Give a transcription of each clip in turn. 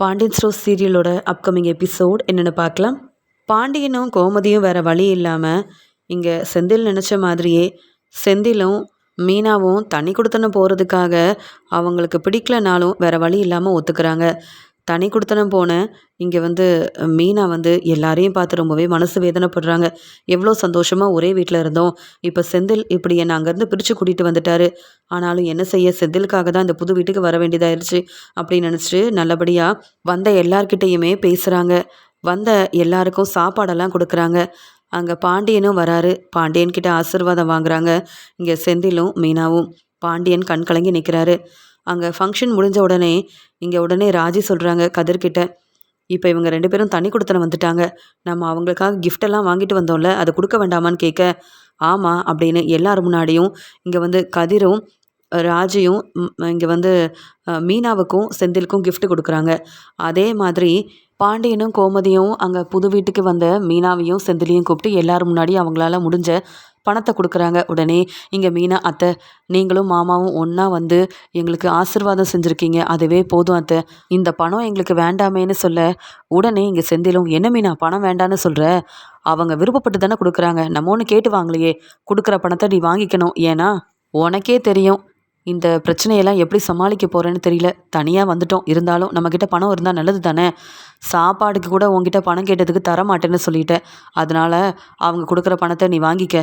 Pandian store சீரியலோட upcoming episode என்னென்னு பார்க்கலாம். பாண்டியனும் கோமதியும் வேறு வழி இல்லாமல் இங்கே செந்தில் நினச்ச மாதிரியே செந்திலும் மீனாவும் தண்ணி கொடுத்தன போகிறதுக்காக அவங்களுக்கு பிடிக்கலனாலும் வேறு வழி இல்லாமல் ஒத்துக்கிறாங்க. தனி கொடுத்தனம் போனேன் இங்கே வந்து மீனா வந்து எல்லாரையும் பார்த்து ரொம்பவே மனசு வேதனைப்படுறாங்க. எவ்வளோ சந்தோஷமாக ஒரே வீட்டில் இருந்தோம். இப்போ செந்தில் இப்படி என்னை அங்கேருந்து பிரித்து கூட்டிகிட்டு வந்துட்டாரு. ஆனாலும் என்ன செய்ய செந்திலுக்காக தான் இந்த புது வீட்டுக்கு வர வேண்டியதாயிருச்சு அப்படின்னு நினச்சிட்டு நல்லபடியாக வந்த எல்லார்கிட்டேயுமே பேசுகிறாங்க வந்த எல்லாருக்கும் சாப்பாடெல்லாம் கொடுக்குறாங்க. அங்கே பாண்டியனும் வராரு. பாண்டியன்கிட்ட ஆசிர்வாதம் வாங்குறாங்க. இங்கே செந்திலும் மீனாவும் பாண்டியன் கண் கலங்கி நிற்கிறாரு அங்கே ஃபங்க்ஷன் முடிஞ்ச உடனே இங்கே உடனே ராஜி சொல்கிறாங்க கதிர்கிட்ட இப்போ இவங்க ரெண்டு பேரும் தண்ணி கொடுத்தன வந்துட்டாங்க. நம்ம அவங்களுக்காக கிஃப்டெல்லாம் வாங்கிட்டு வந்தோம்ல அதை கொடுக்க வேண்டாமான்னு கேட்க ஆமாம் அப்படின்னு எல்லார் முன்னாடியும் இங்கே வந்து கதிரும் ராஜியும் இங்கே வந்து மீனாவுக்கும் செந்திலுக்கும் கிஃப்ட் கொடுக்குறாங்க. அதே மாதிரி பாண்டியனும் கோமதியும் அங்கே புது வீட்டுக்கு வந்த மீனாவையும் செந்திலையும் கூப்பிட்டு எல்லாரும் முன்னாடி அவங்களால முடிஞ்ச பணத்தை கொடுக்குறாங்க உடனே இங்கே மீனா அத்தை நீங்களும் மாமாவும் ஒன்றா வந்து எங்களுக்கு ஆசிர்வாதம் செஞ்சுருக்கீங்க. அதுவே போதும் அத்தை. இந்த பணம் எங்களுக்கு வேண்டாமேன்னு சொல்ல உடனே இங்கே செந்திலும் என்ன மீனா பணம் வேண்டான்னு சொல்கிற அவங்க விருப்பப்பட்டு தானே கொடுக்குறாங்க. நம்ம ஒன்று கேட்டு வாங்கலையே. கொடுக்குற பணத்தை நீ வாங்கிக்கணும். ஏன்னா உனக்கே தெரியும். இந்த பிரச்சனையெல்லாம் எப்படி சமாளிக்க போகிறேன்னு தெரியல. தனியாக வந்துட்டோம். இருந்தாலும் நம்மக்கிட்ட பணம் இருந்தால் நல்லது தானே? சாப்பாடுக்கு கூட உங்ககிட்ட பணம் கேட்டதுக்கு தர மாட்டேன்னு சொல்லிட்டேன். அதனால் அவங்க கொடுக்குற பணத்தை நீ வாங்கிக்க.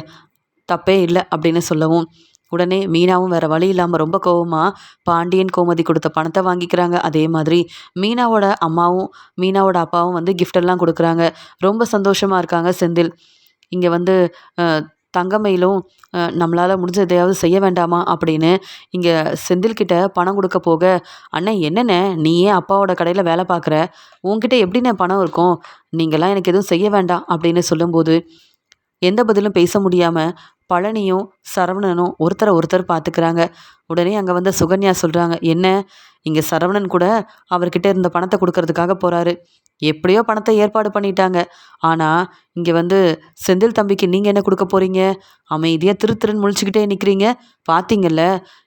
தப்பே இல்லை அப்படின்னு சொல்லவும். உடனே மீனாவும் வேறு வழி இல்லாமல் ரொம்ப கோவமாக பாண்டியன் கோமதி கொடுத்த பணத்தை வாங்கிக்கிறாங்க. அதே மாதிரி மீனாவோட அம்மாவும் மீனாவோட அப்பாவும் வந்து கிஃப்டெல்லாம் கொடுக்குறாங்க. ரொம்ப சந்தோஷமாக இருக்காங்க செந்தில். இங்கே வந்து தங்கமயிலும் நம்மளால் முடிஞ்ச எதையாவது செய்ய வேண்டாமா? அப்படின்னு இங்கே செந்தில்கிட்ட பணம் கொடுக்க போக அண்ணன் என்னென்ன நீ ஏன் அப்பாவோட கடையில் வேலை பார்க்குற? உங்ககிட்ட எப்படிண்ணே பணம் இருக்கும்? நீங்களாம் எனக்கு எதுவும் செய்ய வேண்டாம். அப்படின்னு சொல்லும்போது எந்த பதிலும் பேச முடியாமல் பழனியும் சரவணனும் ஒருத்தரை ஒருத்தர் பார்த்துக்கிறாங்க உடனே அங்கே வந்து சுகன்யா சொல்கிறாங்க என்ன? இங்கே சரவணன் கூட அவர்கிட்ட இருந்த பணத்தை கொடுக்கறதுக்காக போகிறாரு எப்படியோ பணத்தை ஏற்பாடு பண்ணிட்டாங்க. ஆனால் இங்கே வந்து செந்தில் தம்பிக்கு நீங்கள் என்ன கொடுக்க போகிறீங்க அமைதியாக திரு திருன்னு முழிச்சுக்கிட்டே நிற்கிறீங்க பார்த்தீங்கல்ல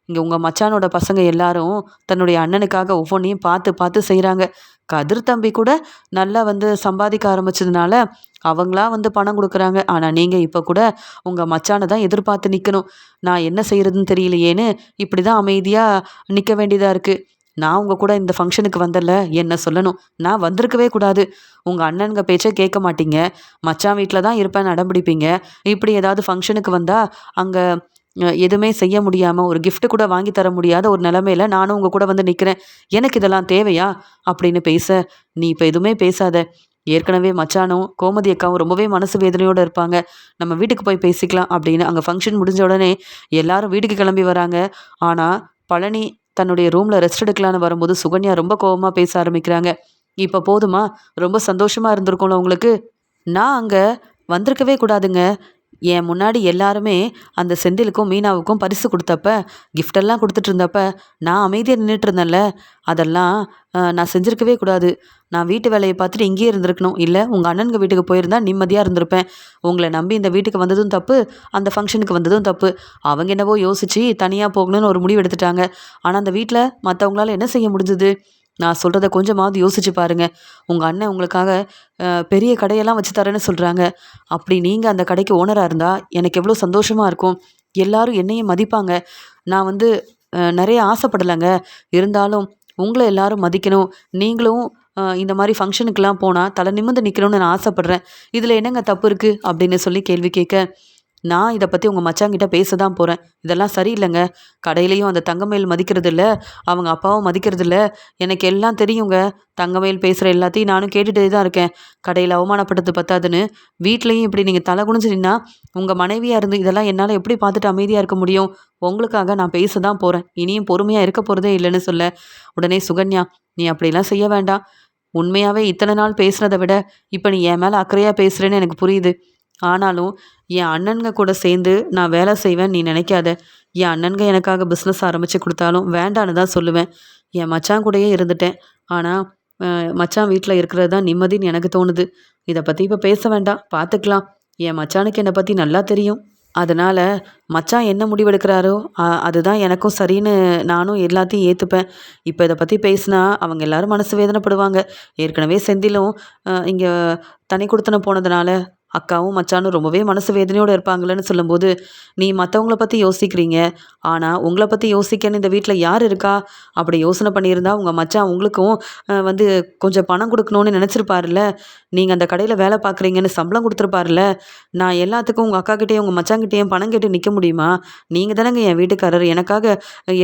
இங்கே உங்கள் மச்சானோட பசங்க எல்லாரும் தன்னுடைய அண்ணனுக்காக ஒவ்வொன்றையும் பார்த்து பார்த்து செய்கிறாங்க கதிர் தம்பி கூட நல்லா வந்து சம்பாதிக்க ஆரம்பிச்சதுனால அவங்களா வந்து பணம் கொடுக்குறாங்க. ஆனால் நீங்கள் இப்போ கூட உங்கள் மச்சானை தான் எதிர்பார்த்து நிற்கணும் நான் என்ன செய்கிறதுன்னு தெரியலையேன்னு இப்படி தான் அமைதியாக நிற்க வேண்டியதாக இருக்குது நான் உங்கள் கூட இந்த ஃபங்க்ஷனுக்கு வந்தல என்ன சொல்லணும்? நான் வந்திருக்கவே கூடாது. உங்கள் அண்ணனுங்க பேச்சை கேட்க மாட்டீங்க. மச்சான் வீட்டில் தான் இருப்பேன் நடம்பிடிப்பீங்க இப்படி ஏதாவது ஃபங்க்ஷனுக்கு வந்தால் அங்கே எதுவுமே செய்ய முடியாமல் ஒரு கிஃப்ட்டு கூட வாங்கி தர முடியாத ஒரு நிலமையில நானும் உங்கள் கூட வந்து நிற்கிறேன் எனக்கு இதெல்லாம் தேவையா? அப்படின்னு பேச நீ இப்போ எதுவுமே பேசாத. ஏற்கனவே மச்சானும் கோமதி அக்காவும் ரொம்பவே மனசு வேதனையோடு இருப்பாங்க. நம்ம வீட்டுக்கு போய் பேசிக்கலாம் அப்படின்னு அங்கே ஃபங்க்ஷன் முடிஞ்ச உடனே எல்லாரும் வீட்டுக்கு கிளம்பி வராங்க. ஆனால் பழனி தன்னுடைய ரூமில் ரெஸ்ட் எடுக்கலான்னு வரும்போது சுகன்யா ரொம்ப கோபமாக பேச ஆரம்பிக்கிறாங்க. இப்போ போதுமா? ரொம்ப சந்தோஷமாக இருந்திருக்கும்ல உங்களுக்கு. நான் அங்கே வந்திருக்கவே கூடாதுங்க. என் முன்னாடி எல்லாருமே அந்த செந்திலுக்கும் மீனாவுக்கும் பரிசு கொடுத்தப்ப கிஃப்டெல்லாம் கொடுத்துட்டு இருந்தப்ப நான் அமைதியாக நின்றுட்டு இருந்தேன்ல. அதெல்லாம் நான் செஞ்சுருக்கவே கூடாது. நான் வீட்டு வேலையை பார்த்துட்டு இங்கேயே இருந்திருக்கணும். இல்லை உங்கள் அண்ணனுங்க வீட்டுக்கு போயிருந்தா நிம்மதியாக இருந்திருப்பேன். உங்களை நம்பி இந்த வீட்டுக்கு வந்ததும் தப்பு அந்த ஃபங்க்ஷனுக்கு வந்ததும் தப்பு. அவங்க என்னவோ யோசித்து தனியாக போகணும்னு ஒரு முடிவு எடுத்துட்டாங்க. ஆனால் அந்த வீட்டில் மற்றவங்களால என்ன செய்ய முடிஞ்சுது? நான் சொல்கிறத கொஞ்சமாவது யோசிச்சு பாருங்கள் உங்கள் அண்ணன் உங்களுக்காக பெரிய கடையெல்லாம் வச்சு தரேன்னு சொல்கிறாங்க அப்படி நீங்கள் அந்த கடைக்கு ஓனராக இருந்தால் எனக்கு எவ்வளோ சந்தோஷமாக இருக்கும். எல்லாரும் என்னையும் மதிப்பாங்க. நான் வந்து நிறைய ஆசைப்படலைங்க. இருந்தாலும் உங்களை எல்லாரும் மதிக்கணும். நீங்களும் இந்த மாதிரி ஃபங்க்ஷனுக்கெலாம் போனால் தலை நிமிர்ந்து நிற்கணும்னு நான் ஆசைப்பட்றேன். இதில் என்னங்க தப்பு இருக்குது அப்படின்னு சொல்லி கேள்வி கேட்க நான் இதை பற்றி உங்கள் மச்சாங்கிட்ட பேச தான் போகிறேன் இதெல்லாம் சரியில்லைங்க. கடையிலையும் அந்த தங்கமயில் மதிக்கிறது இல்லை அவங்க அப்பாவும் மதிக்கிறது இல்லை எனக்கு எல்லாம் தெரியுங்க. தங்கமயில் பேசுகிற எல்லாத்தையும் நானும் கேட்டுகிட்டே தான் இருக்கேன். கடையில் அவமானப்பட்டது பத்தாதுன்னு. வீட்லேயும் இப்படி நீங்கள் தலை குனிஞ்சு உங்கள் மனைவியாக இருந்து இதெல்லாம் என்னால் எப்படி பார்த்துட்டு அமைதியாக இருக்க முடியும்? உங்களுக்காக நான் பேச தான் போகிறேன் இனியும் பொறுமையாக இருக்க போகிறதே இல்லைன்னு சொல்ல. உடனே சுகன்யா நீ அப்படிலாம் செய்ய வேண்டாம். உண்மையாகவே இத்தனை நாள் பேசுகிறத விட இப்போ நீ என் மேலே அக்கறையாக பேசுகிறேன்னு எனக்கு புரியுது. ஆனாலும் என் அண்ணனுங்க கூட சேர்ந்து நான் வேலை செய்வேன் நீ நினைக்காத. என் அண்ணனுங்க எனக்காக பிஸ்னஸ் ஆரம்பித்து கொடுத்தாலும் வேண்டான்னு தான் சொல்லுவேன். என் மச்சான் கூடயே இருந்துட்டேன். ஆனால் மச்சான் வீட்டில் இருக்கிறது தான் நிம்மதின்னு எனக்கு தோணுது. இதை பற்றி இப்போ பேச வேண்டாம். பார்த்துக்கலாம் என் மச்சானுக்கு என்னை பற்றி நல்லா தெரியும். அதனால் மச்சான் என்ன முடிவெடுக்கிறாரோ அதுதான் எனக்கும் சரின்னு நானும் எல்லாத்தையும் ஏற்றுப்பேன் இப்போ இதை பற்றி பேசினா அவங்க எல்லாரும் மனசு வேதனைப்படுவாங்க. ஏற்கனவே செந்திலும் இங்கே தனி கொடுத்தன போனதுனால அக்காவும் மச்சானும் ரொம்பவே மனசு வேதனையோடு இருப்பாங்களேன்னு சொல்லும்போது நீ மற்றவங்கள பற்றி யோசிக்கிறீங்க. ஆனால் உங்களை பற்றி யோசிக்கன்னு இந்த வீட்டில் யார் இருக்கா? அப்படி யோசனை பண்ணியிருந்தா உங்கள் மச்சான் உங்களுக்கும் வந்து கொஞ்சம் பணம் கொடுக்கணும்னு நினச்சிருப்பாருல்ல. நீங்கள் அந்த கடையில் வேலை பார்க்குறீங்கன்னு சம்பளம் கொடுத்துருப்பாருல்ல. நான் எல்லாத்துக்கும் உங்கள் அக்காக்கிட்டேயும் உங்கள் மச்சாங்கிட்டேயும் பணம் கேட்டு நிற்க முடியுமா? நீங்கள் தானேங்க என் வீட்டுக்காரர். எனக்காக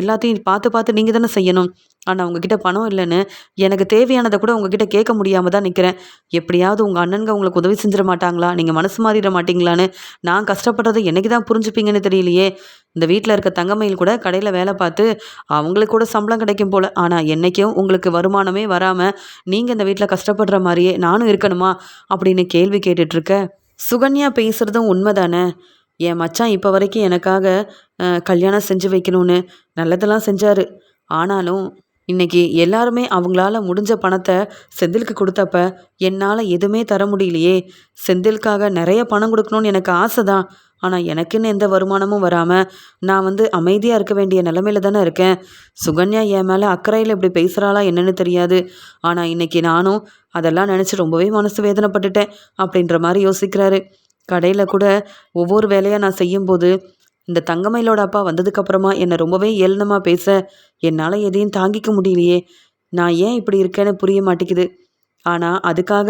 எல்லாத்தையும் பார்த்து பார்த்து நீங்கள் தானே செய்யணும். ஆனால் உங்ககிட்ட பணம் இல்லைன்னு எனக்கு தேவையானதை கூட உங்ககிட்ட கேட்க முடியாமல் தான் நிற்கிறேன் எப்படியாவது உங்கள் அண்ணனுங்க உங்களுக்கு உதவி செஞ்சிட மாட்டாங்களா? நீங்கள் மனசு மாறிட மாட்டீங்களான்னு நான் கஷ்டப்படுறதை என்னைக்கு தான் புரிஞ்சுப்பீங்கன்னு தெரியலையே. இந்த வீட்டில் இருக்க தங்கமையில் கூட கடையில் வேலை பார்த்து அவங்களுக்கு கூட சம்பளம் கிடைக்கும் போல். ஆனால் என்றைக்கும் உங்களுக்கு வருமானமே வராமல் நீங்கள் இந்த வீட்டில் கஷ்டப்படுற மாதிரியே நானும் இருக்கணுமா? அப்படின்னு கேள்வி கேட்டுட்ருக்க சுகன்யா பேசுகிறதும் உண்மைதானே? என் மச்சான் இப்போ வரைக்கும் எனக்காக கல்யாணம் செஞ்சு வைக்கணும்னு நல்லதெல்லாம் செஞ்சார். ஆனாலும் இன்னைக்கு எல்லாருமே அவங்களால முடிஞ்ச பணத்தை செந்திலுக்கு கொடுத்தப்ப என்னால் எதுவுமே தர முடியலையே. செந்திலுக்காக நிறைய பணம் கொடுக்கணும்னு எனக்கு ஆசை தான் ஆனால் எனக்குன்னு எந்த வருமானமும் வராமல் நான் வந்து அமைதியாக இருக்க வேண்டிய நிலமையில தானே இருக்கேன். சுகன்யா என் மேலே அக்கறையில் இப்படி பேசுகிறாளா என்னன்னு தெரியாது. ஆனால் இன்னைக்கு நானும் அதெல்லாம் நினச்சி ரொம்பவே மனசு வேதனைப்பட்டுட்டேன் அப்படின்ற மாதிரி யோசிக்கிறாரு. கடையில் கூட ஒவ்வொரு வேலையாக நான் செய்யும்போது இந்த தங்கமயிலோட அப்பா வந்ததுக்கப்புறமா என்னை ரொம்பவே ஏளனமாக பேச என்னால் எதையும் தாங்கிக்க முடியலையே. நான் ஏன் இப்படி இருக்கேன்னு புரிய மாட்டேங்குது. ஆனால் அதுக்காக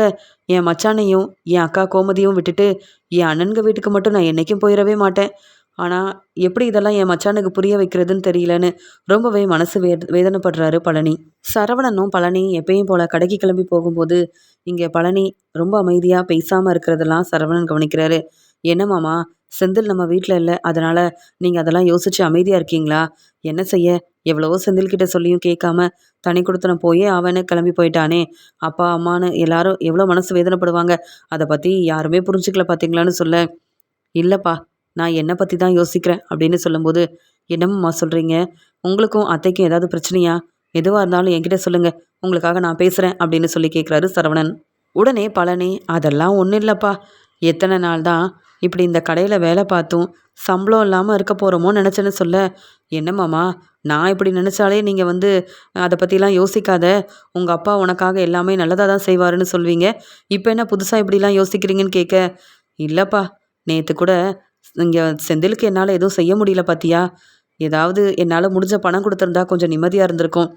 என் மச்சானையும் என் அக்கா கோமதியும் விட்டுட்டு என் அண்ணனுங்க வீட்டுக்கு மட்டும் நான் என்றைக்கும் போயிடவே மாட்டேன். ஆனால் எப்படி இதெல்லாம் என் மச்சானுக்கு புரிய வைக்கிறதுன்னு தெரியலன்னு ரொம்பவே மனசு வே வேதனைப்படுறாரு பழனி. சரவணனும் பழனி எப்பயும் போல் கடைக்கு கிளம்பி போகும்போது இங்கே பழனி ரொம்ப அமைதியாக பேசாமல் இருக்கிறதெல்லாம் சரவணன் கவனிக்கிறாரு. என்ன மாமா செந்தில் நம்ம வீட்டில் இல்லை. அதனால் நீங்கள் அதெல்லாம் யோசித்து அமைதியாக இருக்கீங்களா? என்ன செய்ய? எவ்வளவோ செந்தில்கிட்ட சொல்லியும் கேட்காம தனி கொடுத்தன போயே அவனு கிளம்பி போயிட்டானே. அப்பா அம்மான்னு எல்லாரும் எவ்வளோ மனசு வேதனைப்படுவாங்க? அதை பற்றி யாருமே புரிஞ்சுக்கல பார்த்தீங்களான்னு சொல்ல. இல்லைப்பா நான் என்னை பற்றி தான் யோசிக்கிறேன் அப்படின்னு சொல்லும்போது என்னம்மா சொல்கிறீங்க உங்களுக்கும் அத்தைக்கும் ஏதாவது பிரச்சனையா? எதுவாக இருந்தாலும் என்கிட்ட சொல்லுங்கள் உங்களுக்காக நான் பேசுகிறேன் அப்படின்னு சொல்லி கேட்குறாரு சரவணன். உடனே பழனி அதெல்லாம் ஒன்றும் இல்லைப்பா. எத்தனை நாள் தான் இப்படி இந்த கடையில் வேலை பார்த்தும் சம்பளம் இல்லாமல் இருக்க போகிறோமோ நினச்சேன்னு சொல்ல. என்னம்மாமா நான் இப்படி நினச்சாலே நீங்கள் வந்து அதை பற்றிலாம் யோசிக்காத. உங்கள் அப்பா உனக்காக எல்லாமே நல்லதாக தான் செய்வாருன்னு சொல்வீங்க. இப்போ என்ன புதுசாக இப்படிலாம் யோசிக்கிறீங்கன்னு கேட்க. இல்லைப்பா நேற்று கூட இங்கே செந்திலுக்கு என்னால் எதுவும் செய்ய முடியல பார்த்தியா ஏதாவது என்னால் முடிஞ்ச பணம் கொடுத்துருந்தா கொஞ்சம் நிம்மதியாக இருந்திருக்கும்.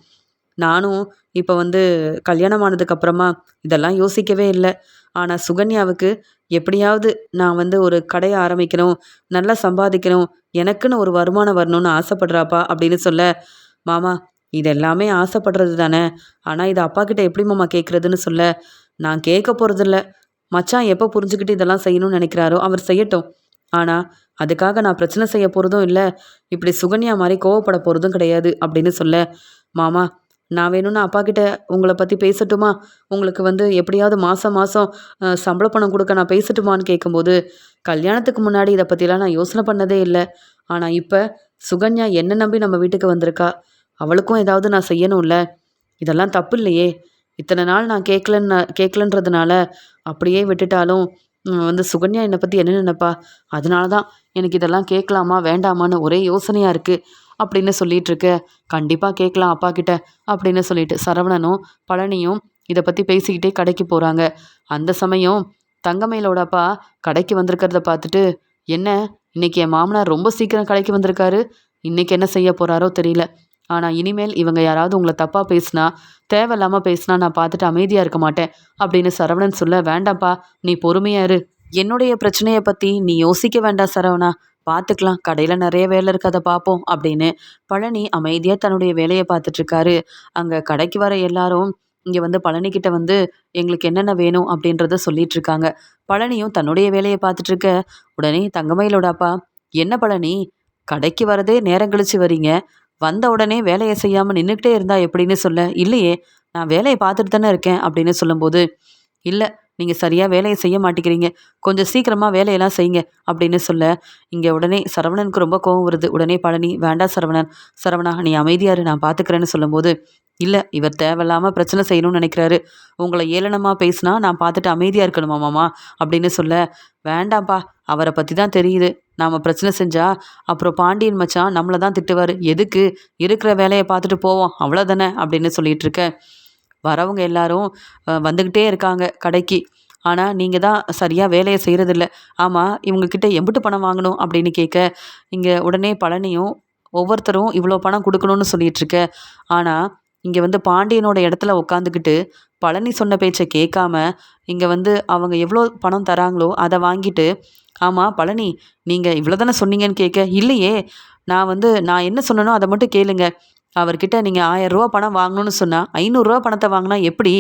நானும் இப்போ வந்து கல்யாணம் ஆனதுக்கப்புறமா இதெல்லாம் யோசிக்கவே இல்லை. ஆனால் சுகன்யாவுக்கு எப்படியாவது நான் வந்து ஒரு கடையை ஆரம்பிக்கணும் நல்லா சம்பாதிக்கணும் எனக்குன்னு ஒரு வருமானம் வரணும்னு ஆசைப்படுறாப்பா அப்படின்னு சொல்ல மாமா இது எல்லாமே ஆசைப்படுறது தானே ஆனால் இது அப்பா கிட்ட எப்படி மாமா கேட்குறதுன்னு சொல்ல நான் கேட்க போகிறதில்ல மச்சான் எப்போ புரிஞ்சுக்கிட்டு இதெல்லாம் செய்யணும்னு நினைக்கிறாரோ அவர் செய்யட்டும். ஆனால் அதுக்காக நான் பிரச்சனை செய்ய போகிறதும் இல்லை இப்படி சுகன்யா மாதிரி கோவப்பட போகிறதும் கிடையாது அப்படின்னு சொல்ல மாமா நான் வேணும்னா அப்பா கிட்ட உங்களை பற்றி பேசட்டுமா? உங்களுக்கு வந்து எப்படியாவது மாதம் மாதம் சம்பள பணம் கொடுக்க நான் பேசட்டுமான்னு கேட்கும்போது கல்யாணத்துக்கு முன்னாடி இதை பற்றிலாம் நான் யோசனை பண்ணதே இல்லை. ஆனால் இப்போ சுகன்யா என்ன நம்பி நம்ம வீட்டுக்கு வந்திருக்கா. அவளுக்கும் ஏதாவது நான் செய்யணும்ல. இதெல்லாம் தப்பு இல்லையே. இத்தனை நாள் நான் கேட்கலன்னு கேட்கலன்றதுனால அப்படியே விட்டுட்டாலும் வந்து சுகன்யா என்னை பற்றி என்ன நினைப்பா? அதனால தான் எனக்கு இதெல்லாம் கேட்கலாமா வேண்டாமான்னு ஒரே யோசனையாக இருக்குது அப்படின்னு சொல்லிட்டு இருக்கு கண்டிப்பாக கேட்கலாம் அப்பா கிட்ட அப்படின்னு சொல்லிட்டு சரவணனும் பழனியும் இதை பற்றி பேசிக்கிட்டே கடைக்கு போகிறாங்க அந்த சமயம் தங்கமயிலோட அப்பா கடைக்கு வந்திருக்கிறத பார்த்துட்டு என்ன? இன்னைக்கு என் மாமனார் ரொம்ப சீக்கிரம் கடைக்கு வந்திருக்காரு. இன்னைக்கு என்ன செய்ய போகிறாரோ தெரியல. ஆனால் இனிமேல் இவங்க யாராவது உங்களை தப்பாக பேசினா தேவையில்லாமல் பேசினா நான் பார்த்துட்டு அமைதியாக இருக்க மாட்டேன் அப்படின்னு சரவணன் சொல்ல வேண்டாம்ப்பா நீ பொறுமையாரு என்னுடைய பிரச்சனையை பற்றி நீ யோசிக்க வேண்டாம் சரவணா. பார்த்துக்கலாம் கடையில் நிறைய வேலை இருக்கு அதை பார்ப்போம் அப்படின்னு பழனி அமைதியாக தன்னுடைய வேலையை பார்த்துட்ருக்காரு அங்கே கடைக்கு வர எல்லாரும் இங்கே வந்து பழனிக்கிட்ட வந்து எங்களுக்கு என்னென்ன வேணும் அப்படின்றத சொல்லிட்டு இருக்காங்க. பழனியும் தன்னுடைய வேலையை பார்த்துட்ருக்க உடனே தங்கமயிலோட அப்பா என்ன பழனி கடைக்கு வரதே நேரம் கழிச்சு வரீங்க? வந்த உடனே வேலையை செய்யாமல் நின்றுக்கிட்டே இருந்தா எப்படின்னு சொல்ல இல்லையே நான் வேலையை பார்த்துட்டு தானே இருக்கேன் அப்படின்னு சொல்லும்போது இல்லை நீங்கள் சரியாக வேலையை செய்ய மாட்டேங்கிறீங்க. கொஞ்சம் சீக்கிரமாக வேலையெல்லாம் செய்யுங்க அப்படின்னு சொல்ல இங்கே உடனே சரவணனுக்கு ரொம்ப கோவம் வருது. உடனே பழனி வேண்டாம் சரவணன். சரவணா நீ அமைதியாரு நான் பார்த்துக்கிறேன்னு சொல்லும்போது இல்லை இவர் தேவையில்லாமல் பிரச்சனை செய்யணும்னு நினைக்கிறாரு. உங்களை ஏளனமாக பேசினா நான் பார்த்துட்டு அமைதியாக இருக்கணுமா மாமா? அப்படின்னு சொல்ல வேண்டாம்ப்பா அவரை பற்றி தான் தெரியுது. நாம் பிரச்சனை செஞ்சா அப்புறம் பாண்டியன் மச்சான் நம்மளை தான் திட்டுவார். எதுக்கு? இருக்கிற வேலையை பார்த்துட்டு போவோம். அவ்வளோதானே அப்படின்னு சொல்லிட்டு இருக்க வரவங்க எல்லாரும் வந்துக்கிட்டே இருக்காங்க கடைக்கு. ஆனால் நீங்கள் தான் சரியாக வேலையை செய்கிறதில்ல ஆமாம் இவங்கக்கிட்ட எம்பிட்டு பணம் வாங்கணும் அப்படின்னு கேட்க இங்கே உடனே பழனியும் ஒவ்வொருத்தரும் இவ்வளோ பணம் கொடுக்கணும்னு சொல்லிகிட்ருக்க ஆனால் இங்கே வந்து பாண்டியனோட இடத்துல உட்காந்துக்கிட்டு பழனி சொன்ன பேச்சை கேட்காம இங்கே வந்து அவங்க எவ்வளோ பணம் தராங்களோ அதை வாங்கிட்டு ஆமாம் பழனி நீங்கள் இவ்வளோ தானே சொன்னீங்கன்னு கேட்க இல்லையே நான் வந்து நான் என்ன சொன்னனோ அதை மட்டும் கேளுங்க. அவர்கிட்ட நீங்கள் ஆயரூவா பணம் வாங்கணும்னு சொன்னால் ஐநூறுரூவா பணத்தை வாங்கினா எப்படி?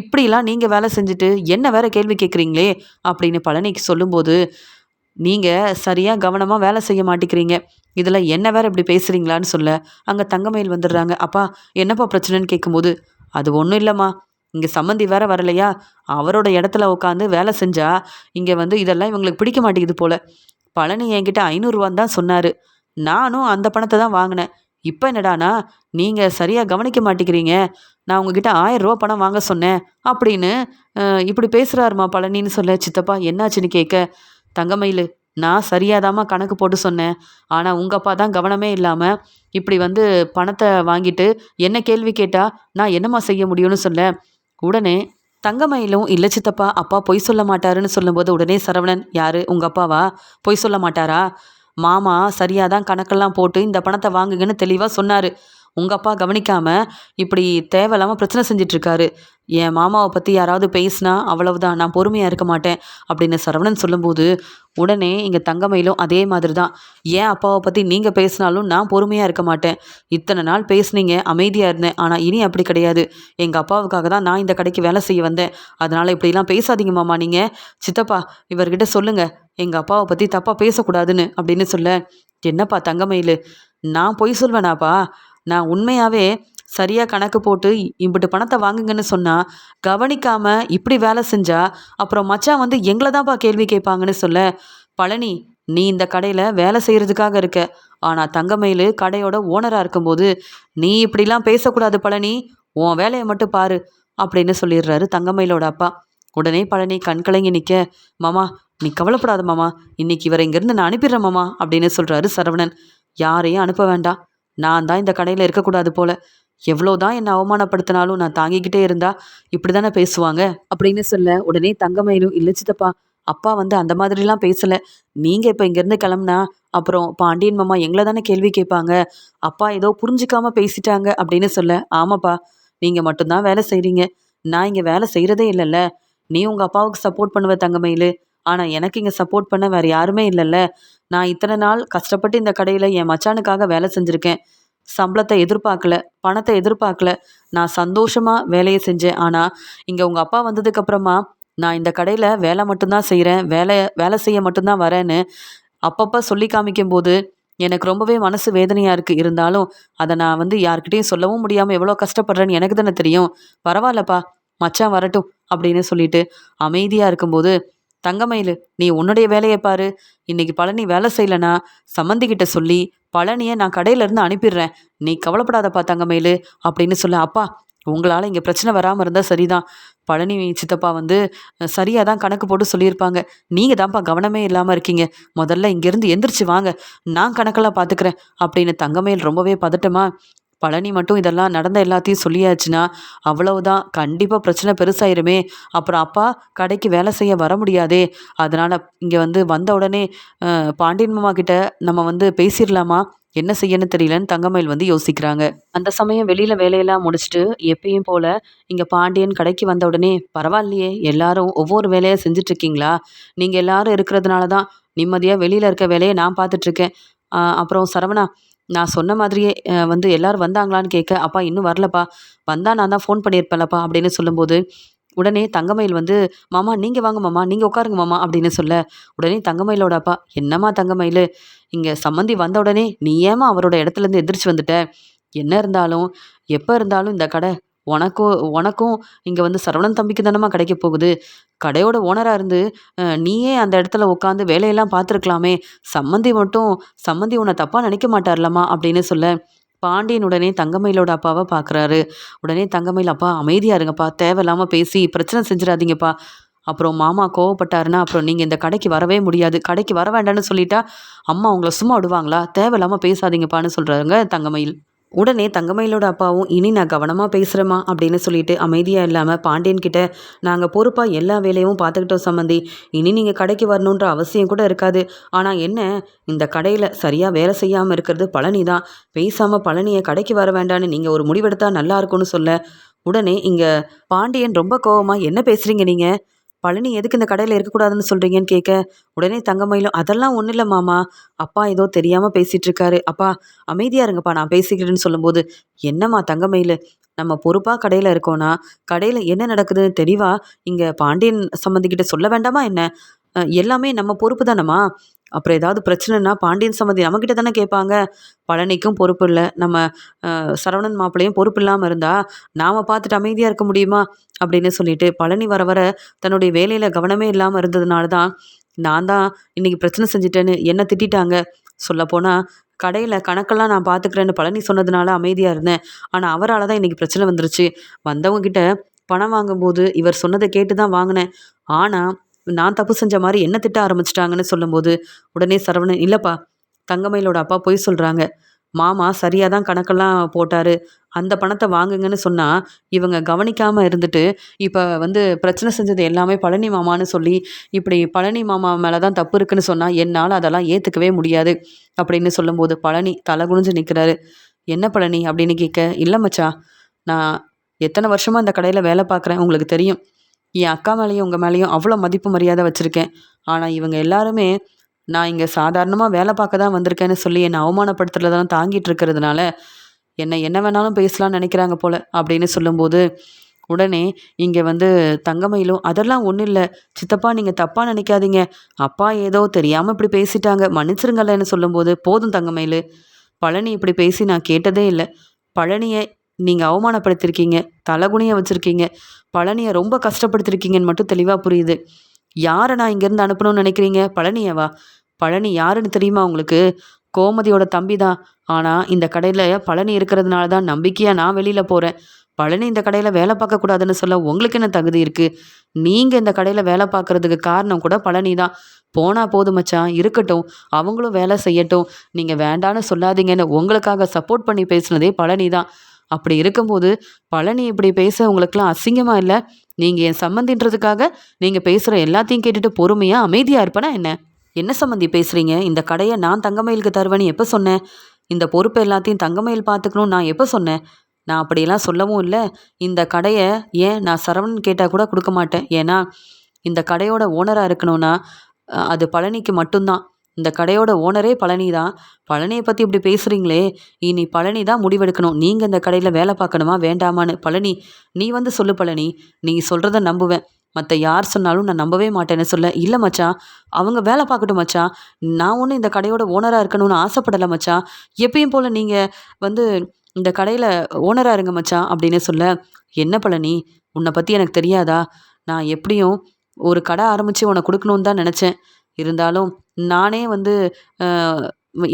இப்படிலாம் நீங்கள் வேலை செஞ்சுட்டு என்ன வேற கேள்வி கேட்குறீங்களே அப்படின்னு பழனிக்கு சொல்லும்போது நீங்கள் சரியாக கவனமாக வேலை செய்ய மாட்டேங்கிறீங்க. இதில் என்ன வேற இப்படி பேசுகிறீங்களான்னு சொல்ல அங்கே தங்கமயில் வந்துடுறாங்க. அப்பா என்னப்பா பிரச்சனைன்னு கேட்கும்போது அது ஒன்றும் இல்லைம்மா. இங்கே சம்மந்தி வேற வரலையா? அவரோட இடத்துல உட்காந்து வேலை செஞ்சா இங்கே வந்து இதெல்லாம் இவங்களுக்கு பிடிக்க மாட்டேங்குது போல. பழனி என்கிட்ட ஐநூறுரூவான் தான் சொன்னார். நானும் அந்த பணத்தை தான் வாங்கினேன். இப்போ என்னடானா நீங்கள் சரியாக கவனிக்க மாட்டேங்கிறீங்க. நான் உங்ககிட்ட ஆயிரம் ரூபா பணம் வாங்க சொன்னேன் அப்படின்னு இப்படி பேசுகிறாருமா பழனின்னு சொல்ல சித்தப்பா என்னாச்சுன்னு கேட்க தங்கமயில் நான் சரியாதாம்மா கணக்கு போட்டு சொன்னேன். ஆனால் உங்கள் அப்பா தான் கவனமே இல்லாமல் இப்படி வந்து பணத்தை வாங்கிட்டு என்ன கேள்வி கேட்டால் நான் என்னம்மா செய்ய முடியும்னு சொல்ல உடனே தங்கமயிலும் இல்லை சித்தப்பா அப்பா பொய் சொல்ல மாட்டாருன்னு சொல்லும்போது உடனே சரவணன் யாரு? உங்கள் அப்பாவா? பொய் சொல்ல மாட்டாரா? மாமா சரியாக தான் கணக்கெல்லாம் போட்டு இந்த பணத்தை வாங்குங்கன்னு தெளிவாக சொன்னார். உங்கள் அப்பா கவனிக்காமல் இப்படி தேவையில்லாமல் பிரச்சனை செஞ்சிட்ருக்காரு. என் மாமாவை பற்றி யாராவது பேசினா அவ்வளவுதான் நான் பொறுமையாக இருக்க மாட்டேன் அப்படின்னு சரவணன் சொல்லும்போது உடனே இங்கே தங்கமையிலும் அதே மாதிரி தான் ஏன் அப்பாவை பற்றி நீங்கள் பேசினாலும் நான் பொறுமையாக இருக்க மாட்டேன். இத்தனை நாள் பேசுனீங்க அமைதியாக இருந்தேன் ஆனால் இனி அப்படி கிடையாது. எங்கள் அப்பாவுக்காக தான் நான் இந்த கடைக்கு வேலை செய்ய வந்தேன். அதனால் இப்படிலாம் பேசாதீங்க மாமா நீங்கள் சித்தப்பா இவர்கிட்ட சொல்லுங்கள் எங்கள் அப்பாவை பற்றி தப்பாக பேசக்கூடாதுன்னு அப்படின்னு சொல்ல என்னப்பா தங்கமயில் நான் பொய் சொல்வேனாப்பா. நான் உண்மையாகவே சரியாக கணக்கு போட்டு இ- இம்பிட்டு பணத்தை வாங்குங்கன்னு சொன்னால் கவனிக்காமல் இப்படி வேலை செஞ்சா அப்புறம் மச்சான் வந்து எங்களை தான்ப்பா கேள்வி கேட்பாங்கன்னு சொல்ல பழனி நீ இந்த கடையில் வேலை செய்கிறதுக்காக இருக்க. ஆனால் தங்கமயில் கடையோட ஓனராக இருக்கும்போது நீ இப்படிலாம் பேசக்கூடாது பழனி. உன் வேலையை மட்டும் பாரு அப்படின்னு சொல்லிடுறாரு தங்கமயிலோட அப்பா. உடனே பழனி கண்கலங்கி நிற்க மாமா நீ கவலைப்படாத மாமா இன்னைக்கு இவரை இங்கேருந்து நான் அனுப்பிடுறேன் மாமா அப்படின்னு சொல்கிறாரு சரவணன். யாரையும் அனுப்ப வேண்டாம். நான் தான் இந்த கடையில் இருக்கக்கூடாது போல. எவ்வளோதான் என்னை அவமானப்படுத்தினாலும் நான் தாங்கிக்கிட்டே இருந்தா இப்படி தானே பேசுவாங்க அப்படின்னு சொல்ல உடனே தங்கமயிலும் இல்லை சித்தப்பா அப்பா வந்து அந்த மாதிரிலாம் பேசலை. நீங்கள் இப்போ இங்கேருந்து கிளம்புனா அப்புறம் பாண்டியன் மாமா எங்களை தானே கேள்வி கேட்பாங்க. அப்பா ஏதோ புரிஞ்சுக்காம பேசிட்டாங்க அப்படின்னு சொல்ல ஆமாப்பா நீங்கள் மட்டும்தான் வேலை செய்கிறீங்க நான் இங்கே வேலை செய்கிறதே இல்லைல்ல. நீ உங்கள் அப்பாவுக்கு சப்போர்ட் பண்ணுவ தங்கமயில் ஆனால் எனக்கு இங்கே சப்போர்ட் பண்ண வேறு யாருமே இல்லைல்ல. நான் இத்தனை நாள் கஷ்டப்பட்டு இந்த கடையில் என் மச்சானுக்காக வேலை செஞ்சுருக்கேன். சம்பளத்தை எதிர்பார்க்கல பணத்தை எதிர்பார்க்கல. நான் சந்தோஷமாக வேலையை செஞ்சேன். ஆனால் இங்கே உங்கள் அப்பா வந்ததுக்கப்புறமா நான் இந்த கடையில் வேலை மட்டும்தான் செய்கிறேன் வேலை வேலை செய்ய மட்டும்தான் வரேன்னு அப்பப்போ சொல்லி காமிக்கும்போது எனக்கு ரொம்பவே மனசு வேதனையாக இருக்குது இருந்தாலும் அதை நான் வந்து யார்கிட்டையும் சொல்லவும் முடியாமல் எவ்வளோ கஷ்டப்படுறேன்னு எனக்கு தானே தெரியும். பரவாயில்லப்பா. மச்சான் வரட்டும் அப்படின்னு சொல்லிட்டு அமைதியாக இருக்கும்போது தங்கமயில் நீ உன்னுடைய வேலையை பாரு. இன்னைக்கு பழனி வேலை செய்யலனா சம்மந்திக்கிட்ட சொல்லி பழனியை நான் கடையிலேருந்து அனுப்பிடுறேன். நீ கவலைப்படாதப்பா தங்கமயில் அப்படின்னு சொல்ல அப்பா உங்களால் இங்கே பிரச்சனை வராமல் இருந்தால் சரிதான். பழனி சித்தப்பா வந்து சரியாக தான் கணக்கு போட்டு சொல்லியிருப்பாங்க. நீங்கள் தான்ப்பா கவனமே இல்லாமல் இருக்கீங்க. முதல்ல இங்கேருந்து எந்திரிச்சு வாங்க. நான் கணக்கெல்லாம் பார்த்துக்கிறேன் அப்படின்னு தங்கமயில் ரொம்பவே பதட்டமா பழனி மட்டும் இதெல்லாம் நடந்த எல்லாத்தையும் சொல்லியாச்சுன்னா அவ்வளவுதான். கண்டிப்பாக பிரச்சனை பெருசாயிருமே. அப்புறம் அப்பா கடைக்கு வேலை செய்ய வர முடியாதே. அதனால் இங்கே வந்து வந்த உடனே பாண்டியன் மாமா கிட்ட நம்ம வந்து பேசிடலாமா? என்ன செய்யன்னு தெரியலன்னு தங்கமயில் வந்து யோசிக்கிறாங்க. அந்த சமயம் வெளியில் வேலையெல்லாம் முடிச்சுட்டு எப்பயும் போல் இங்கே பாண்டியன் கடைக்கு வந்த உடனே பரவாயில்லையே எல்லாரும் ஒவ்வொரு வேலையாக செஞ்சிட்ருக்கீங்களா? நீங்கள் எல்லாரும் இருக்கிறதுனால தான் நிம்மதியாக வெளியில் இருக்க வேலையை நான் பார்த்துட்ருக்கேன். அப்புறம் சரவணா நான் சொன்ன மாதிரியே வந்து எல்லாரும் வந்தாங்களான்னு கேட்க அப்பா இன்னும் வரலப்பா. வந்தால் நான் தான் ஃபோன் பண்ணியிருப்பேன்லப்பா அப்படின்னு சொல்லும்போது உடனே தங்கமயில் வந்து மாமா நீங்கள் வாங்க மாமா நீங்கள் உட்காருங்க மாமா அப்படின்னு சொல்ல உடனே தங்கமயிலோட அப்பா என்னம்மா தங்கமயில் இங்கே சம்மந்தி வந்த உடனே நீ ஏமா அவரோட இடத்துலேருந்து எந்திரிச்சு வந்துட்ட? என்ன இருந்தாலும் எப்போ இருந்தாலும் இந்த கடை உனக்கும் உனக்கும் இங்கே வந்து சரவணன் தம்பிக்கு தானம்மா கிடைக்க போகுது. கடையோட ஓனராக இருந்து நீயே அந்த இடத்துல உட்காந்து வேலையெல்லாம் பார்த்துருக்கலாமே. சம்மந்தி மட்டும் சம்மந்தி உன்னை தப்பாக நினைக்க மாட்டார்லம்மா அப்படின்னு சொல்ல பாண்டியன் உடனே தங்கமயிலோட அப்பாவை பார்க்குறாரு உடனே தங்கமயில் அப்பா அமைதியாக இருங்கப்பா. தேவையில்லாமல் பேசி பிரச்சனை செஞ்சிடாதீங்கப்பா. அப்புறம் மாமா கோவப்பட்டாருன்னா அப்புறம் நீங்கள் இந்த கடைக்கு வரவே முடியாது. கடைக்கு வர வேண்டாம்னு சொல்லிட்டா அம்மா உங்களை சும்மா விடுவாங்களா? தேவையில்லாமல் பேசாதீங்கப்பான்னு சொல்கிறாங்க தங்கமயில். உடனே தங்கமயிலோட அப்பாவும் இனி நான் கவனமாக பேசுகிறேம்மா அப்படின்னு சொல்லிட்டு அமைதியாக இல்லாமல் பாண்டியன் கிட்ட நாங்கள் பொறுப்பாக எல்லா வேலையும் பார்த்துக்கிட்டோம் சம்மந்தி இனி நீங்கள் கடைக்கு வரணுன்ற அவசியம் கூட இருக்காது. ஆனால் என்ன இந்த கடையில் சரியாக வேலை செய்யாமல் இருக்கிறது பழனி தான் பேசாமல் பழனியை கடைக்கு வர வேண்டான்னு நீங்கள் ஒரு முடிவெடுத்தால் நல்லா இருக்கும்னு சொல்ல. உடனே இங்கே பாண்டியன் ரொம்ப கோவமாக என்ன பேசுகிறீங்க நீங்கள் பழனி எதுக்கு இந்த கடையில் இருக்கக்கூடாதுன்னு சொல்கிறீங்கன்னு கேட்க உடனே தங்கமயிலும் அதெல்லாம் ஒன்றும் இல்லை மாமா. அப்பா ஏதோ தெரியாமல் பேசிகிட்டு இருக்காரு அப்பா அமைதியாக இருங்கப்பா நான் பேசிக்கிறேன்னு சொல்லும்போது என்னம்மா தங்கமயில் நம்ம பொறுப்பாக கடையில் இருக்கோன்னா கடையில் என்ன நடக்குதுன்னு தெளிவாக இங்கே பாண்டியன் சம்மந்திக்கிட்ட சொல்ல வேண்டாமா என்ன? எல்லாமே நம்ம பொறுப்பு தானம்மா. அப்புறம் ஏதாவது பிரச்சனைனா பாண்டியன் சம்மந்தி நம்மக்கிட்ட தானே கேட்பாங்க. பழனிக்கும் பொறுப்பு இல்லை. நம்ம சரவணன் மாப்பிள்ளையும் பொறுப்பு இல்லாமல் இருந்தால் நாம் பார்த்துட்டு அமைதியாக இருக்க முடியுமா? அப்படின்னு சொல்லிட்டு பழனி வர வர தன்னுடைய வேலையில் கவனமே இல்லாமல் இருந்ததுனால தான் நான் தான் இன்றைக்கி பிரச்சனை செஞ்சிட்டேன்னு என்ன திட்டிட்டாங்க? சொல்லப்போனால் கடையில் கணக்கெல்லாம் நான் பார்த்துக்கிறேன்னு பழனி சொன்னதுனால அமைதியாக இருந்தேன். ஆனால் அவரால் தான் இன்றைக்கி பிரச்சனை வந்துருச்சு. வந்தவங்கக்கிட்ட பணம் வாங்கும்போது இவர் சொன்னதை கேட்டு தான் வாங்கினேன். ஆனால் நான் தப்பு செஞ்ச மாதிரி என்ன திட்ட ஆரம்பிச்சிட்டாங்கன்னு சொல்லும்போது உடனே சரவணன் இல்லைப்பா தங்கமயிலோட அப்பா போய் சொல்கிறாங்க மாமா சரியாக தான் கணக்கெல்லாம் போட்டார். அந்த பணத்தை வாங்குங்கன்னு சொன்னால் இவங்க கவனிக்காமல் இருந்துட்டு இப்போ வந்து பிரச்சனை செஞ்சது எல்லாமே பழனி மாமான்னு சொல்லி இப்படி பழனி மாமா மேலே தான் தப்பு இருக்குன்னு சொன்னால் என்னால் அதெல்லாம் ஏற்றுக்கவே முடியாது. அப்படின்னு சொல்லும்போது பழனி தலை குனிஞ்சு நிற்கிறாரு என்ன பழனி? அப்படின்னு கேட்க இல்லை மச்சா நான் எத்தனை வருஷமாக இந்த கடையில் வேலை பார்க்குறேன் உங்களுக்கு தெரியும். என் அக்கா மேலேயும் உங்கள் மேலேயும் அவ்வளோ மதிப்பு மரியாதை வச்சுருக்கேன். ஆனால் இவங்க எல்லாருமே நான் இங்கே சாதாரணமாக வேலை பார்க்க தான் வந்திருக்கேன்னு சொல்லி என்னை அவமானப்படுத்துறதெல்லாம் தாங்கிட்டு இருக்கிறதுனால என்னை என்ன வேணாலும் பேசலாம்னு நினைக்கிறாங்க போல் அப்படின்னு சொல்லும்போது உடனே இங்கே வந்து தங்கமயிலும் அதெல்லாம் ஒன்றும் இல்லை. சித்தப்பா நீங்கள் தப்பாக நினைக்காதீங்க. அப்பா ஏதோ தெரியாமல் இப்படி பேசிட்டாங்க. மன்னிச்சிருங்கல்லன்னு சொல்லும்போது போதும் தங்கமயில். பழனி இப்படி பேசி நான் கேட்டதே இல்லை. பழனியை நீங்கள் அவமானப்படுத்திருக்கீங்க தலகுனியை வச்சுருக்கீங்க பழனியை ரொம்ப கஷ்டப்படுத்திருக்கீங்கன்னு மட்டும் தெளிவாக புரியுது. யாரை நான் இங்கேருந்து அனுப்பணும்னு நினைக்கிறீங்க? பழனியவா பழனி யாருன்னு தெரியுமா உங்களுக்கு? கோமதியோட தம்பி தான் ஆனால் இந்த கடையில் பழனி இருக்கிறதுனால தான் நம்பிக்கையாக நான் வெளியில் போகிறேன் பழனி இந்த கடையில் வேலை பார்க்கக்கூடாதுன்னு சொல்ல உங்களுக்கு என்ன தகுதி இருக்குது நீங்கள் இந்த கடையில் வேலை பார்க்குறதுக்கு காரணம் கூட பழனி தான் போனால் போதும் மச்சான் இருக்கட்டும். அவங்களும் வேலை செய்யட்டும். நீங்கள் வேண்டான்னு சொல்லாதீங்கன்னு உங்களுக்காக சப்போர்ட் பண்ணி பேசுனதே பழனி தான் அப்படி இருக்கும்போது பழனி இப்படி பேச உங்களுக்குலாம் அசிங்கமாக இல்லை? நீங்கள் என் சம்மந்தின்றதுக்காக நீங்கள் பேசுகிற எல்லாத்தையும் கேட்டுட்டு பொறுமையாக அமைதியாக இருப்பேனா என்ன? என்ன சம்மந்தி பேசுகிறீங்க இந்த கடையை நான் தங்கமயிலுக்கு தருவேன்னு எப்போ சொன்னேன்? இந்த பொறுப்பு எல்லாத்தையும் தங்கமயில் பார்த்துக்கணும் நான் எப்போ சொன்னேன்? நான் அப்படியெல்லாம் சொல்லவும் இல்லை. இந்த கடையை ஏன் நான் சரவணன் கேட்டால் கூட கொடுக்க மாட்டேன்? ஏன்னா இந்த கடையோட ஓனராக இருக்கணும்னா அது பழனிக்கு மட்டும்தான். இந்த கடையோட ஓனரே பழனி தான். பழனியை பற்றி இப்படி பேசுகிறீங்களே இனி பழனி தான் முடிவெடுக்கணும். நீங்கள் இந்த கடையில் வேலை பார்க்கணுமா? வேண்டாமான்னு. பழனி நீ வந்து சொல்லு பழனி. நீ சொல்கிறத நம்புவேன். மற்ற யார் சொன்னாலும் நான் நம்பவே மாட்டேன்னு சொல்ல. இல்லை மச்சான். அவங்க வேலை பார்க்கட்டும் மச்சான். நான் ஒன்றும் இந்த கடையோட ஓனராக இருக்கணும்னு ஆசைப்படலை மச்சான். எப்பயும் போல் நீங்கள் வந்து இந்த கடையில் ஓனராக இருங்க மச்சான் அப்படின்னு சொல்ல. என்ன பழனி? உன்னை பற்றி எனக்கு தெரியாதா? நான் எப்படியும் ஒரு கடை ஆரம்பித்து உனக்கு கொடுக்கணுன்னு தான் நினச்சேன். இருந்தாலும் நானே வந்து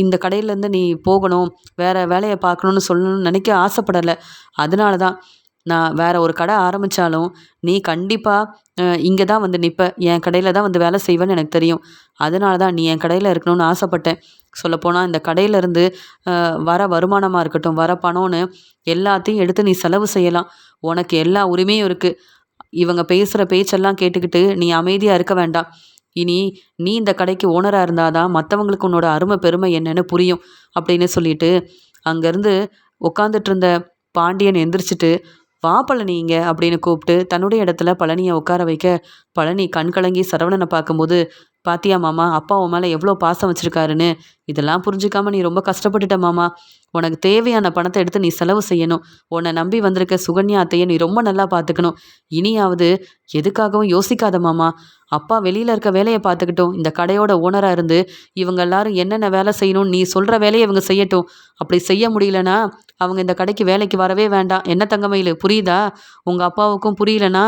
இந்த கடையிலேருந்து நீ போகணும் வேறு வேலையை பார்க்கணுன்னு சொல்லணும்னு நினைக்க ஆசைப்படலை. அதனால தான் நான் வேறு ஒரு கடை ஆரம்பித்தாலும் நீ கண்டிப்பாக இங்கே தான் வந்து நிற்ப. என் கடையில் தான் வந்து வேலை செய்வேன்னு எனக்கு தெரியும். அதனால தான் நீ என் கடையில் இருக்கணும்னு ஆசைப்பட்டேன். சொல்லப்போனால் இந்த கடையிலேருந்து வர வருமானமாக இருக்கட்டும் வர பணம்னு எல்லாத்தையும் எடுத்து நீ செலவு செய்யலாம். உனக்கு எல்லா உரிமையும் இருக்குது இவங்க பேசுகிற பேச்செல்லாம் கேட்டுக்கிட்டு நீ அமைதியாக இருக்க வேண்டாம். இனி நீ இந்த கடைக்கு ஓனராக இருந்தாதான் மற்றவங்களுக்கு உன்னோட அருமை பெருமை என்னன்னு புரியும் அப்படின்னு சொல்லிட்டு அங்கேருந்து உட்காந்துட்டு இருந்த பாண்டியன் எந்திரிச்சிட்டு வா பழனி இங்கே அப்படின்னு கூப்பிட்டு தன்னுடைய இடத்துல பழனியை உட்கார வைக்க பழனி கண் கலங்கி சரவணனை பார்க்கும்போது பாத்தியா மாமா அப்பா உன் மேலே எவ்வளோ பாசம் வச்சிருக்காருன்னு? இதெல்லாம் புரிஞ்சுக்காம நீ ரொம்ப கஷ்டப்பட்டுட்ட மாமா. உனக்கு தேவையான பணத்தை எடுத்து நீ செலவு செய்யணும். உன்னை நம்பி வந்திருக்க சுகன்யா அத்தையை நீ ரொம்ப நல்லா பார்த்துக்கணும் இனியாவது எதுக்காகவும் யோசிக்காத மாமா. அப்பா வெளியில் இருக்க வேலையை பார்த்துக்கிட்டோம் இந்த கடையோட ஓனராக இருந்து இவங்க எல்லாரும் என்னென்ன வேலை செய்யணும் நீ சொல்கிற வேலையை இவங்க செய்யட்டும். அப்படி செய்ய முடியலனா அவங்க இந்த கடைக்கு வேலைக்கு வரவே வேண்டாம். என்ன தங்கமயில் புரியுதா? உங்கள் அப்பாவுக்கும் புரியலனா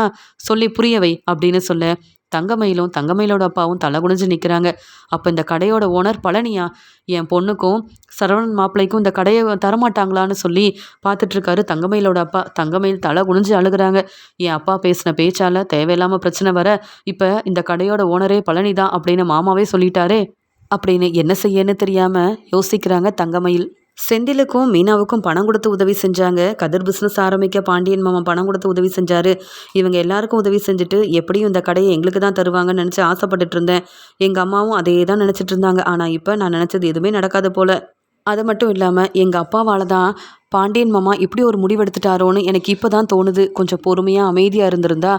சொல்லி புரியவை அப்படின்னு சொல்ல தங்கமயிலும் தங்கமயிலோட அப்பாவும் தலை குனிஞ்சு நிற்கிறாங்க அப்போ இந்த கடையோட ஓனர் பழனியா என் பொண்ணுக்கும் சரவணன் மாப்பிள்ளைக்கும் இந்த கடையை தரமாட்டாங்களான்னு சொல்லி பார்த்துட்ருக்காரு தங்கமயிலோட அப்பா. தங்கமயில் தலை குனிஞ்சு அழுகிறாங்க. என் அப்பா பேசின பேச்சால் தேவையில்லாமல் பிரச்சனை வர இப்போ இந்த கடையோட ஓனரே பழனி தான் அப்படின்னு மாமாவே சொல்லிட்டாரே. அப்படின்னு என்ன செய்யன்னு தெரியாமல் யோசிக்கிறாங்க தங்கமயில். செந்திலுக்கும் மீனாவுக்கும் பணம் கொடுத்து உதவி செஞ்சாங்க. கதிர் பிஸ்னஸ் ஆரம்பிக்க பாண்டியன் மாமா பணம் கொடுத்து உதவி செஞ்சாரு. இவங்க எல்லாருக்கும் உதவி செஞ்சுட்டு எப்படியும் இந்த கடையை எங்களுக்கு தான் தருவாங்கன்னு நினச்சி ஆசைப்பட்டுட்டு இருந்தேன். எங்கள் அம்மாவும் அதே தான் நினச்சிட்டு இருந்தாங்க. ஆனால் இப்போ நான் நினச்சது எதுவுமே நடக்காது போல. அது மட்டும் இல்லாமல் எங்கள் அப்பாவால் தான் பாண்டியன் மாமா இப்படி ஒரு முடிவெடுத்துட்டாரோன்னு எனக்கு இப்போ தான் தோணுது. கொஞ்சம் பொறுமையாக அமைதியாக இருந்திருந்தா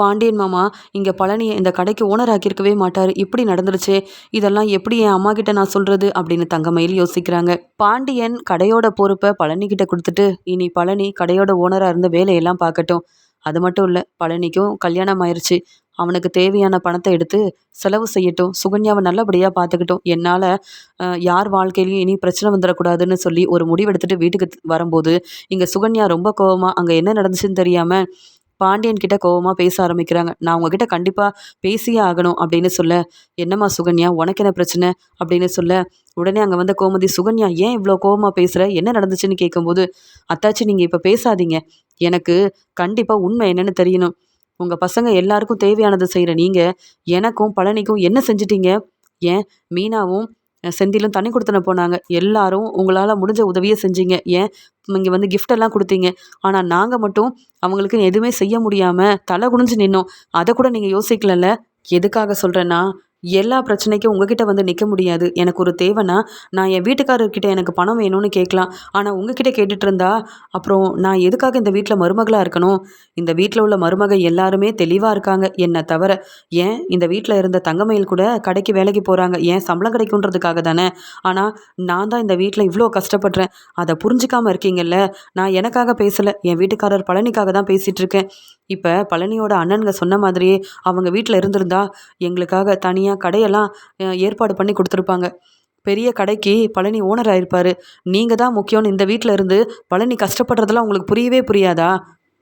பாண்டியன் மாமா இங்கே பழனியை இந்த கடைக்கு ஓனர் ஆக்கியிருக்கவே மாட்டார். இப்படி நடந்துருச்சே இதெல்லாம் எப்படி என் அம்மா கிட்ட நான் சொல்கிறது அப்படின்னு தங்கமயில் யோசிக்கிறாங்க. பாண்டியன் கடையோட பொறுப்பை பழனிக்கிட்ட கொடுத்துட்டு இனி பழனி கடையோட ஓனராக இருந்த வேலையெல்லாம் பார்க்கட்டும். அது மட்டும் இல்லை பழனிக்கும் கல்யாணம் ஆயிடுச்சு அவனுக்கு தேவையான பணத்தை எடுத்து செலவு செய்யட்டும். சுகன்யாவை நல்லபடியாக பார்த்துக்கிட்டும். என்னால் யார் வாழ்க்கையிலையும் இனி பிரச்சனை வந்துடக்கூடாதுன்னு சொல்லி ஒரு முடிவெடுத்துட்டு வீட்டுக்கு வரும்போது இங்கே சுகன்யா ரொம்ப கோவமாக அங்கே என்ன நடந்துச்சுன்னு தெரியாமல் பாண்டியன் கிட்ட கோவமாக பேச ஆரம்பிக்கிறாங்க. நான் உங்ககிட்ட கண்டிப்பாக பேசியே ஆகணும் அப்படின்னு சொல்ல என்னம்மா சுகன்யா உனக்கு என்ன பிரச்சனை? அப்படின்னு சொல்ல உடனே அங்கே வந்த கோமதி சுகன்யா ஏன் இவ்வளோ கோவமாக பேசுகிற என்ன நடந்துச்சுன்னு கேட்கும்போது அத்தாச்சி நீங்கள் இப்போ பேசாதீங்க. எனக்கு கண்டிப்பாக உண்மை என்னென்னு தெரியணும். உங்கள் பசங்க எல்லாருக்கும் தேவையானது செய்கிற நீங்கள் எனக்கும் பழனிக்கும் என்ன செஞ்சிட்டீங்க? ஏன்? மீனாவும் செந்திலும் தண்ணி கொடுத்தன போனாங்க. எல்லாரும் உங்களால் முடிஞ்ச உதவியை செஞ்சீங்க. ஏன்? இங்கே வந்து கிஃப்டெல்லாம் கொடுத்தீங்க. ஆனால் நாங்கள் மட்டும் அவங்களுக்கு எதுவுமே செய்ய முடியாமல் தலை குனிஞ்சு நின்னோம். அதை கூட நீங்கள் யோசிக்கலல்ல? எதுக்காக சொல்கிறேன்னா எல்லா பிரச்சனைக்கும் உங்ககிட்ட வந்து நிற்க முடியாது. எனக்கு ஒரு தேவைன்னா நான் என் வீட்டுக்காரர்கிட்ட எனக்கு பணம் வேணும்னு கேட்கலாம். ஆனால் உங்ககிட்ட கேட்டுட்டு இருந்தா அப்புறம் நான் எதுக்காக இந்த வீட்டில் மருமகளாக இருக்கணும்? இந்த வீட்டில் உள்ள மருமக எல்லாருமே தெளிவாக இருக்காங்க. என்னை தவிர ஏன் இந்த வீட்டில் இருந்த தங்கமயில் கூட கடைக்கு வேலைக்கு போகிறாங்க ஏன் சம்பளம் கிடைக்குன்றதுக்காக தானே? ஆனால் நான் தான் இந்த வீட்டில் இவ்வளோ கஷ்டப்படுறேன். அதை புரிஞ்சிக்காமல் இருக்கீங்கல்ல? நான் எனக்காக பேசலை. என் வீட்டுக்காரர் பழனிக்காக தான் பேசிகிட்டு இருக்கேன் இப்போ பழனியோட அண்ணனுங்க சொன்ன மாதிரியே அவங்க வீட்டில் இருந்திருந்தா எங்களுக்காக தனியாக கடையெல்லாம் ஏற்பாடு பண்ணி கொடுத்துருப்பாங்க. பெரிய கடைக்கு பழனி ஓனர் ஆயிருப்பார். நீங்கள் தான் முக்கியம்னு இந்த வீட்டில் இருந்து பழனி கஷ்டப்படுறதெல்லாம் உங்களுக்கு புரியவே புரியாதா?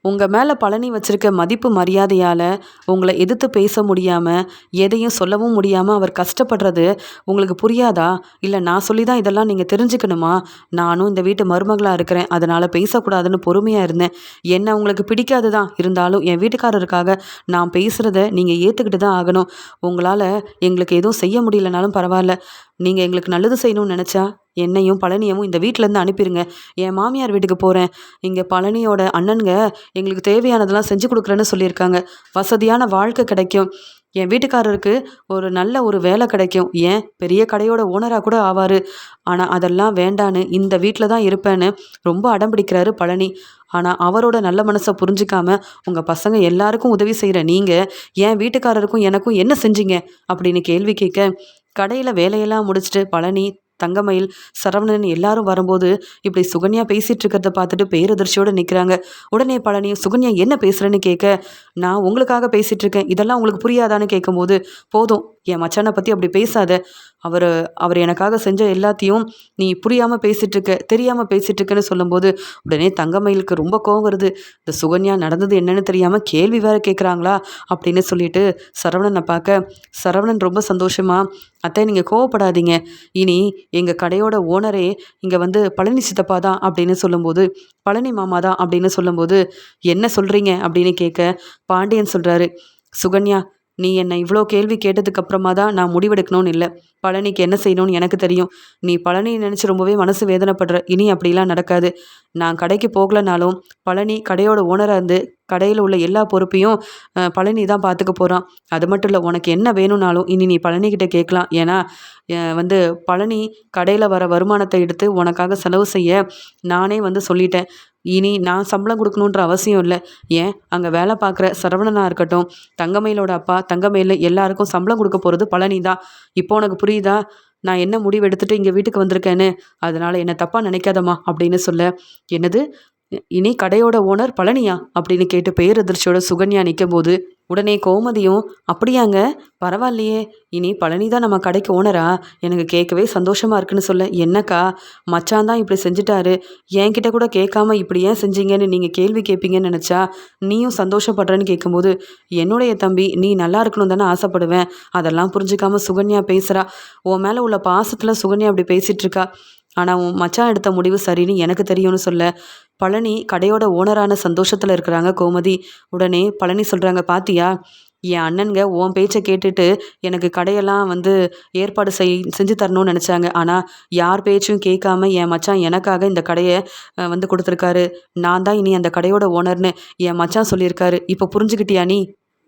உங்கள் மேலே பழனி வச்சுருக்க மதிப்பு மரியாதையால் உங்களை எதிர்த்து பேச முடியாமல் எதையும் சொல்லவும் முடியாமல் அவர் கஷ்டப்படுறது உங்களுக்கு புரியாதா? இல்லை நான் சொல்லி தான் இதெல்லாம் நீங்கள் தெரிஞ்சுக்கணுமா? நானும் இந்த வீட்டு மருமகளாக இருக்கிறேன் அதனால் பேசக்கூடாதுன்னு பொறுமையாக இருந்தேன். என்ன உங்களுக்கு பிடிக்காது தான் இருந்தாலும் என் வீட்டுக்காரருக்காக நான் பேசுகிறத நீங்கள் ஏற்றுக்கிட்டு தான் ஆகணும். உங்களால் எங்களுக்கு எதுவும் செய்ய முடியலனாலும் பரவாயில்ல. நீங்கள் எங்களுக்கு நல்லது செய்யணும்னு நினச்சா என்னையும் பழனியமும் இந்த வீட்டிலேருந்து அனுப்பிடுங்க என் மாமியார் வீட்டுக்கு போகிறேன் இங்கே பழனியோட அண்ணனுங்க எங்களுக்கு தேவையானதெல்லாம் செஞ்சு கொடுக்குறேன்னு சொல்லியிருக்காங்க. வசதியான வாழ்க்கை கிடைக்கும். என் வீட்டுக்காரருக்கு ஒரு நல்ல ஒரு வேலை கிடைக்கும். ஏன்? பெரிய கடையோட ஓனராக கூட ஆவார். ஆனால் அதெல்லாம் வேண்டான்னு இந்த வீட்டில் தான் இருப்பேன்னு ரொம்ப அடம் பிடிக்கிறாரு பழனி. ஆனால் அவரோட நல்ல மனசை புரிஞ்சிக்காம உங்கள் பசங்க எல்லாருக்கும் உதவி செய்கிற நீங்கள் என் வீட்டுக்காரருக்கும் எனக்கும் என்ன செஞ்சீங்க? அப்படின்னு கேள்வி கேட்க கடையில் வேலையெல்லாம் முடிச்சுட்டு பழனி தங்கமயில் சரவணன் எல்லாரும் வரும்போது இப்படி சுகன்யா பேசிட்டு இருக்கிறத பார்த்துட்டு பேரதிர்ச்சியோடு நிற்கிறாங்க உடனே பழனி சுகன்யா என்ன பேசுகிறேன்னு கேட்க நான் உங்களுக்காக பேசிகிட்டு இருக்கேன். இதெல்லாம் உங்களுக்கு புரியாதான்னு கேட்கும்போது போதும். என் மச்சானை பற்றி அப்படி பேசாத. அவர் அவர் எனக்காக செஞ்ச எல்லாத்தையும் நீ புரியாமல் பேசிகிட்ருக்க தெரியாமல் பேசிகிட்ருக்கன்னு சொல்லும்போது உடனே தங்கமயிலுக்கு ரொம்ப கோவம் வருது. இந்த சுகன்யா நடந்தது என்னன்னு தெரியாமல் கேள்வி வேறு கேட்குறாங்களா அப்படின்னு சொல்லிட்டு சரவணனை பார்க்க சரவணன் ரொம்ப சந்தோஷமாக அத்தை நீங்கள் கோவப்படாதீங்க. இனி எங்கள் கடையோட ஓனரே இங்கே வந்து பழனி சித்தப்பா தான் அப்படின்னு சொல்லும்போது பழனி மாமா தான் அப்படின்னு சொல்லும்போது என்ன சொல்கிறீங்க அப்படின்னு கேட்க பாண்டியன் சொல்கிறாரு சுகன்யா நீ என்னை இவ்வளோ கேள்வி கேட்டதுக்கு அப்புறமா தான் நான் முடிவெடுக்கணும்னு இல்லை. பழனிக்கு என்ன செய்யணும்னு எனக்கு தெரியும். நீ பழனி நினச்சி ரொம்பவே மனசு வேதனைப்படுற. இனி அப்படிலாம் நடக்காது. நான் கடைக்கு போகலனாலும் பழனி கடையோட ஓனராக இருந்து கடையில் உள்ள எல்லா பொறுப்பையும் பழனி தான் பார்த்துக்க போகிறான் அது மட்டும் இல்லை உனக்கு என்ன வேணும்னாலும் இனி நீ பழனிக்கிட்ட கேட்கலாம். ஏன்னா வந்து பழனி கடையில் வர வருமானத்தை எடுத்து உனக்காக செலவு செய்ய நானே வந்து சொல்லிட்டேன். இனி நான் சம்பளம் கொடுக்கணுன்ற அவசியம் இல்லை. ஏன்? அங்கே வேலை பார்க்குற சரவணனாக இருக்கட்டும் தங்கமயிலோட அப்பா தங்கமயில் எல்லாருக்கும் சம்பளம் கொடுக்க போகிறது பழனி தான். இப்போ உனக்கு புரியுதா? நான் என்ன முடிவு எடுத்துகிட்டு இங்கே வீட்டுக்கு வந்திருக்கேன்னு? அதனால் என்னை தப்பாக நினைக்காதம்மா அப்படின்னு சொல்ல என்னது? இனி கடையோட ஓனர் பழனியா? அப்படின்னு கேட்டு பேரதிர்ச்சியோட சுகன்யா நிற்கும் போது உடனே கோமதியும் அப்படியாங்க பரவாயில்லையே இனி பழனி தான் நம்ம கடைக்கு ஓனரா? எனக்கு கேட்கவே சந்தோஷமா இருக்குன்னு சொல்ல என்னக்கா மச்சான் தான் இப்படி செஞ்சுட்டாரு. என்கிட்ட கூட கேட்காம இப்படி ஏன் செஞ்சீங்கன்னு நீங்கள் கேள்வி கேட்பீங்கன்னு நினச்சா நீயும் சந்தோஷப்படுறேன்னு கேட்கும்போது என்னுடைய தம்பி நீ நல்லா இருக்கணும் தானே ஆசைப்படுவேன். அதெல்லாம் புரிஞ்சுக்காம சுகன்யா பேசுகிறா உன் மேலே உள்ள பாசத்தில் சுகன்யா அப்படி பேசிகிட்ருக்கா ஆனால் உன் மச்சான் எடுத்த முடிவு சரின்னு எனக்கு தெரியும்னு சொல்ல பழனி கடையோட ஓனரான சந்தோஷத்தில் இருக்கிறாங்க கோமதி. உடனே பழனி சொல்கிறாங்க பாத்தியா என் அண்ணனுங்க உன் பேச்சை கேட்டுட்டு எனக்கு கடையெல்லாம் வந்து ஏற்பாடு செய் செஞ்சு தரணும்னு நினச்சாங்க. ஆனால் யார் பேச்சும் கேட்காம என் மச்சான் எனக்காக இந்த கடையை வந்து கொடுத்துருக்காரு. நான் தான் இனி அந்த கடையோட ஓனர்னு என் மச்சான் சொல்லியிருக்காரு. இப்போ புரிஞ்சுக்கிட்டியா நீ?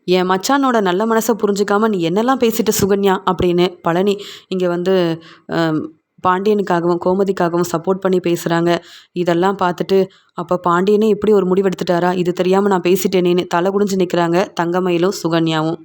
என் மச்சானோட நல்ல மனசை புரிஞ்சுக்காம நீ என்னெல்லாம் பேசிட்டு சுகன்யா? அப்படின்னு பழனி இங்கே வந்து பாண்டியனுக்காகவும் கோமதிக்காகவும் சப்போர்ட் பண்ணி பேசுகிறாங்க இதெல்லாம் பார்த்துட்டு அப்போ பாண்டியனே இப்படி ஒரு முடிவெடுத்துட்டாரா? இது தெரியாமல் நான் பேசிட்டேனேன்னு தலை குடிஞ்சு நிற்கிறாங்க தங்கமயிலும் சுகன்யாவும்.